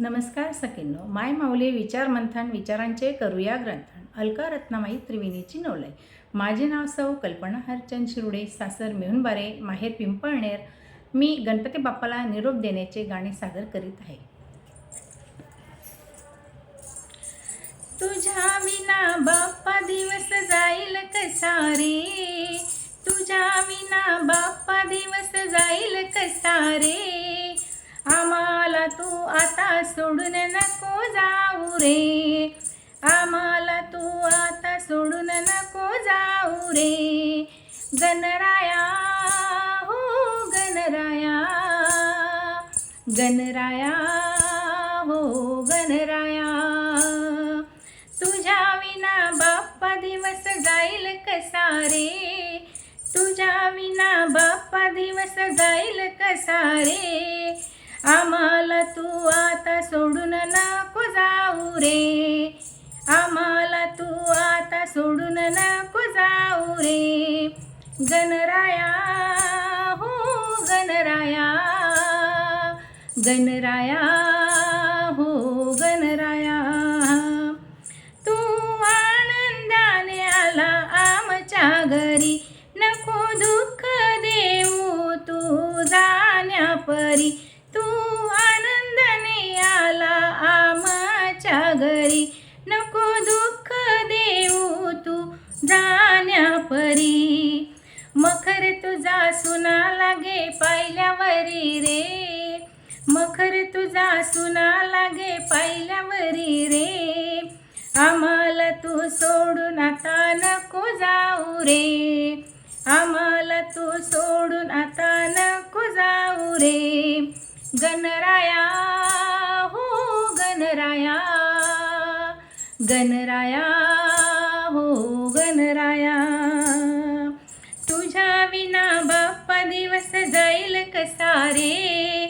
नमस्कार सकिन्नो माय माऊली विचार मंथन विचारांचे करूया ग्रंथन. अलका रत्नामाई त्रिवेणीची नवलय. माझे नाव सौ कल्पना हरचंद शिरुडे सासर मिहुनबारे माहेर पिंपळनेर मी गणपती बाप्पाला निरोप देण्याचे गाणे सादर करीत आहे. तुझ्या विना बाप्पा दिवस जाईल कसा रे तुझ्या विना बाप्पा दिवस जाईल कसा रे तू आता सोडून नको जाऊ रे. आम्हाला तू आता सोडून नको जाऊ रे. गणराया हो गणराया. गणराया हो गणराया. तुझ्या विना बाप्पा दिवस जाईल कसा रे? तुझ्या विना बाप्पा दिवस जाईल कसा रे? आम्हाला तू आता सोडून नको जाऊ रे. आम्हाला तू आता सोडून नको जाऊ रे. गणराया हो गणराया. गणराया हो गणराया. तू आनंदाने आला आमच्या घरी. नको दुःख देऊ तू जाण्यापरी. नको दुःख देऊ तू जाण्यापरी. मखर तुझा सुना लागे पाहिल्यावरी रे. मखर तुझा सुना लागे पाहिल्यावरी रे. आम्हाला तू सोडून आता नको जाऊ रे. आम्हाला तू सोडून आता नको जाऊ रे. गणराया हो गणराया. गणराया हो गणराया तुझ्या विना बाप्पा दिवस जाईल कसा रे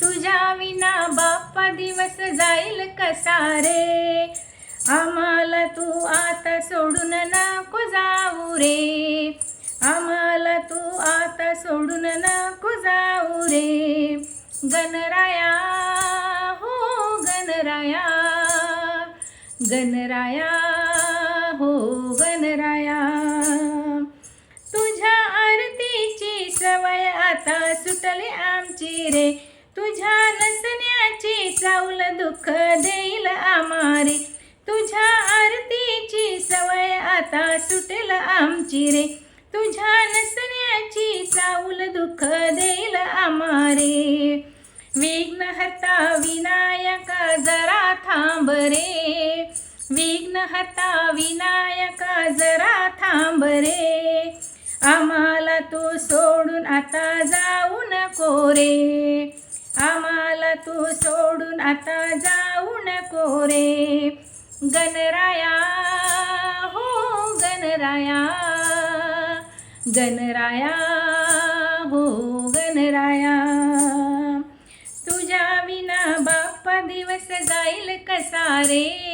तुझ्या विना बाप्पा दिवस जाईल कसा रे आम्हाला तू आता सोडून नको जाऊ रे. आम्हाला तू आता सोडून नको जाऊ रे. गणराया गणराया हो गणराया तुझ्या आरतीची सवय आता सुटली आमची रे. तुझ्या नसण्याची चावल दुःख देईल आमारे तुझ्या आरतीची सवय आता सुटेल आमची रे. तुझ्या नसण्याची चावल दुःख देईल आमारे विघ्नहर्ता विनायका जरा थांब रे. विघ्नहता विनायका जरा थांब रे. आम्हाला तू सोडून आता जाऊ नको रे. आम्हाला तू सोडून आता जाऊ नको रे. गणराया हो गणराया. गणराया हो गणराया. तुझ्या विना बाप्पा दिवस जाईल कसा रे?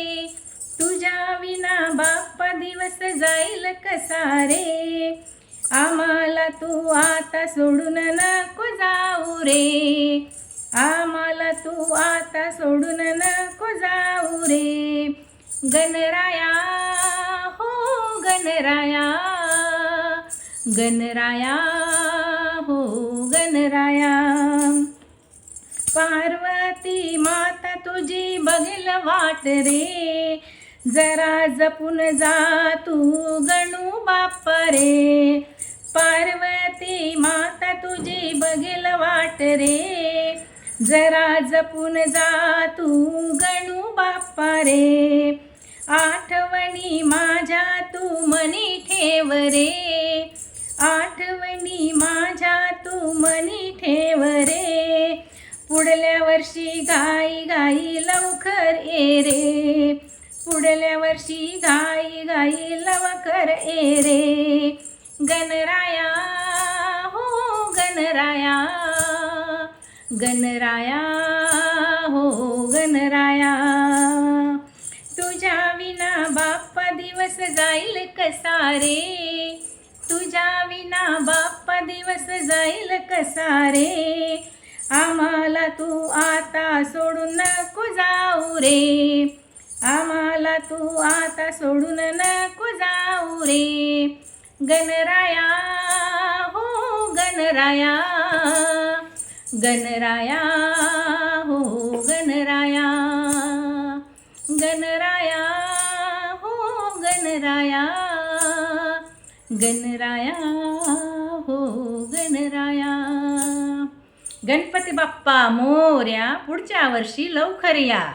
तुझ्या विना बाप्पा दिवस जाईल कसा रे आम्हाला तू आता सोडून नको जाऊ रे. आम्हाला तू आता सोडून नको जाऊ रे. गणराया हो गणराया. गणराया हो गणराया. पार्वती माता तुझी बघेल वाट रे. जरा जपून जा तू गणू बाप्प रे पार्वती माता तुझी बघेल वाट रे. जरा जपून जा तू गणू बाप्पा रे आठवणी माझ्या तू मनी ठेव रे आठवणी माझ्या तू मनी ठेव रे पुढल्या वर्षी गाई गाई लवकर ये रे वर्षी गाई गाई लवकर ए रे. गणराया हो गणराया. गणराया हो गणराया. तुझ्या विना बाप्पा दिवस जाईल कसा रे? तुझ्या विना बाप्पा दिवस जाईल कसा रे? आम्हाला तू आता सोडून नको जाऊ रे. आम्हाला तू आता सोडून नको जाऊ रे. गणराया हो गणराया. गणराया हो गणराया. गणराया हो गणराया. गणराया हो गणराया. गणपती बाप्पा मोर्या पुढच्या वर्षी लवकर या.